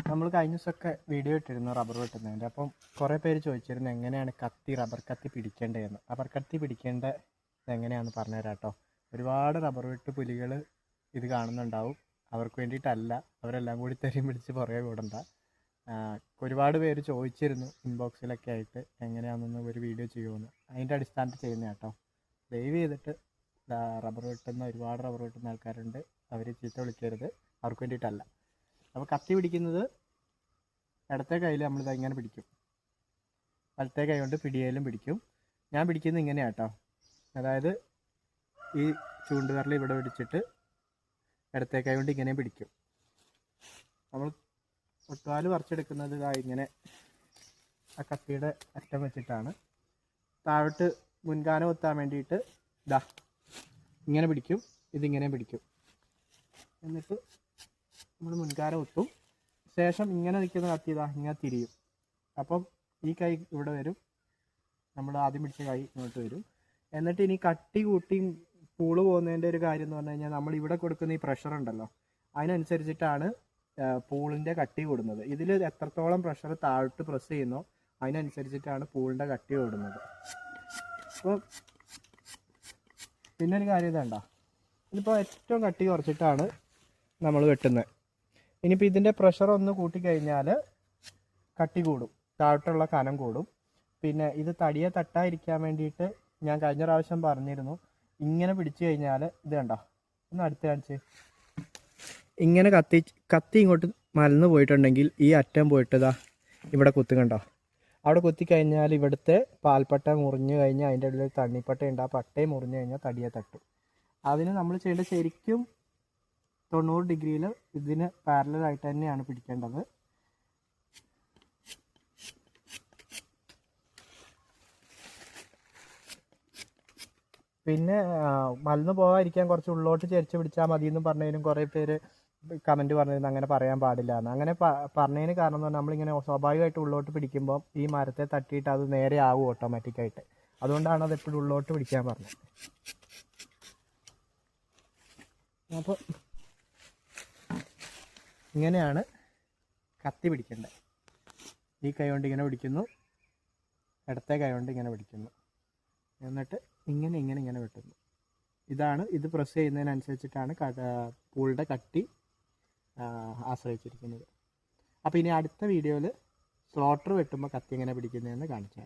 നമ്മൾ കഴിഞ്ഞ ദിവസമൊക്കെ വീഡിയോ ഇട്ടിരുന്നു റബ്ബർ വെട്ടുന്നതിന്റെ അപ്പം കുറേ പേര് ചോദിച്ചിരുന്നു എങ്ങനെയാണ് കത്തി റബ്ബർ കത്തി പിടിക്കേണ്ടതെന്ന്? റബ്ബർ കത്തി പിടിക്കേണ്ട എങ്ങനെയാണെന്ന് പറഞ്ഞു തരാം കേട്ടോ ഒരുപാട് റബ്ബർ വെട്ട് പുലികൾ ഇത് കാണുന്നുണ്ടാവും. അവർക്ക് വേണ്ടിയിട്ടല്ല. അവരെല്ലാം കൂടി തെറിയും പിടിച്ച് പുറകെ കൂടണ്ട ഒരുപാട് പേര് ചോദിച്ചിരുന്നു ഇൻബോക്സിലൊക്കെ ആയിട്ട് എങ്ങനെയാണെന്ന് ഒരു വീഡിയോ ചെയ്യുമെന്ന്. അതിന്റെ അടിസ്ഥാനത്തിൽ ചെയ്യുന്ന കേട്ടോ ദയവ് ചെയ്തിട്ട് റബ്ബർ വെട്ടുന്ന ഒരുപാട് റബ്ബർ വെട്ടുന്ന ആൾക്കാരുണ്ട്. അവർ ചീത്ത വിളിക്കരുത്. അവർക്ക് വേണ്ടിയിട്ടല്ല. അപ്പോൾ കത്തി പിടിക്കുന്നത് ഇടത്തെ കയ്യിൽ നമ്മളിത് ഇങ്ങനെ പിടിക്കും. വലത്തെ കൈ കൊണ്ട് പിടിയേലും പിടിക്കും. ഞാൻ പിടിക്കുന്നത് ഇങ്ങനെയാട്ടോ. അതായത് ഈ ചൂണ്ടുവിരൽ ഇവിടെ പിടിച്ചിട്ട് ഇടത്തെ കൈ കൊണ്ട് ഇങ്ങനെ പിടിക്കും. നമ്മൾ ഒട്ടുകാൽ പറിച്ചെടുക്കുന്നത് ഇതാ ഇങ്ങനെ ആ കത്തിയുടെ അറ്റം വെച്ചിട്ടാണ്. താഴോട്ട് മുൻകാനം ഒത്താൻ വേണ്ടിയിട്ട് ഇതാ ഇങ്ങനെ പിടിക്കും ഇതിങ്ങനെ പിടിക്കും. എന്നിട്ട് നമ്മൾ മുൻകാരം കുത്തും ശേഷം ഇങ്ങനെ നിൽക്കുന്ന കത്തി ഇതാ ഇങ്ങനെ തിരിയും. അപ്പം ഈ കൈ ഇവിടെ വരും. നമ്മൾ ആദ്യം പിടിച്ച കൈ ഇങ്ങോട്ട് വരും. എന്നിട്ട് ഇനി കട്ടി കൂട്ടി പൂൾ പോകുന്നതിന്റെ ഒരു കാര്യം എന്ന് പറഞ്ഞു കഴിഞ്ഞാൽ നമ്മൾ ഇവിടെ കൊടുക്കുന്ന ഈ പ്രഷർ ഉണ്ടല്ലോ അതിനനുസരിച്ചിട്ടാണ് പൂളിന്റെ കട്ടി കൂടുന്നത് ഇതിൽ എത്രത്തോളം പ്രഷർ താഴ്ത്ത് പ്രസ് ചെയ്യുന്നോ അതിനനുസരിച്ചിട്ടാണ് പൂളിന്റെ കട്ടി കൂടുന്നത് അപ്പോൾ പിന്നെ കാര്യം ഇതണ്ട ഇതിപ്പോൾ ഏറ്റവും കട്ടി കുറച്ചിട്ടാണ് നമ്മൾ വെട്ടുന്നത്. ഇനിയിപ്പോൾ ഇതിന്റെ പ്രഷർ ഒന്ന് കൂട്ടിക്കഴിഞ്ഞാൽ കട്ടി കൂടും. താഴോട്ടുള്ള കനം കൂടും. പിന്നെ ഇത് തടിയെ തട്ടാതിരിക്കാൻ വേണ്ടിയിട്ട് ഞാൻ കഴിഞ്ഞ പ്രാവശ്യം പറഞ്ഞിരുന്നു. ഇങ്ങനെ പിടിച്ചു കഴിഞ്ഞാൽ ഇത് കണ്ടോ? ഒന്ന് അടുത്ത് കാണിച്ച്. ഇങ്ങനെ കത്തി കത്തി ഇങ്ങോട്ട് മലന്ന് പോയിട്ടുണ്ടെങ്കിൽ ഈ അറ്റം പോയിട്ട് ഇവിടെ കുത്തു കണ്ടോ? അവിടെ കുത്തി കഴിഞ്ഞാൽ ഇവിടുത്തെ പാൽപ്പട്ട മുറിഞ്ഞു കഴിഞ്ഞാൽ അതിന്റെ ഉള്ളിൽ തണ്ണിപ്പട്ട ഉണ്ട്. ആ പട്ടയും മുറിഞ്ഞു കഴിഞ്ഞാൽ തടിയെ തട്ടും. അതിന് നമ്മൾ ചെയ്യേണ്ടത് ശരിക്കും തൊണ്ണൂറ് ഡിഗ്രിയിൽ ഇതിന് പാരലായിട്ട് തന്നെയാണ് പിടിക്കേണ്ടത്. പിന്നെ മലന്ന് പോകാതിരിക്കാൻ കുറച്ച് ഉള്ളോട്ട് ചരിച്ച് പിടിച്ചാൽ മതി എന്ന് പറഞ്ഞതിനും കുറേ പേര് കമന്റ് പറഞ്ഞിരുന്നു അങ്ങനെ പറയാൻ പാടില്ല എന്ന്. അങ്ങനെ പറഞ്ഞതിന് കാരണം എന്ന് പറഞ്ഞാൽ നമ്മളിങ്ങനെ സ്വാഭാവികമായിട്ട് ഉള്ളോട്ട് പിടിക്കുമ്പോൾ ഈ മരത്തെ തട്ടിയിട്ട് അത് നേരെ ആവും ഓട്ടോമാറ്റിക്കായിട്ട് അതുകൊണ്ടാണ് അത് എപ്പോഴും ഉള്ളോട്ട് പിടിക്കാൻ പറഞ്ഞത്. അപ്പോൾ ഇങ്ങനെയാണ് കത്തി പിടിക്കേണ്ടത്. ഈ കൈ കൊണ്ട് ഇങ്ങനെ പിടിക്കുന്നു. ഇടത്തെ കൈ കൊണ്ട് ഇങ്ങനെ പിടിക്കുന്നു. എന്നിട്ട് ഇങ്ങനെ ഇങ്ങനെ ഇങ്ങനെ വെട്ടുന്നു. ഇതാണ് ഇത് പ്രസ് ചെയ്യുന്നതിനനുസരിച്ചിട്ടാണ് പൂളുടെ കട്ടി ആശ്രയിച്ചിരിക്കുന്നത്. അപ്പോൾ ഇനി അടുത്ത വീഡിയോയിൽ സ്ലോട്ടർ വെട്ടുമ്പോൾ കത്തി എങ്ങനെ പിടിക്കുന്നതെന്ന് കാണിച്ചു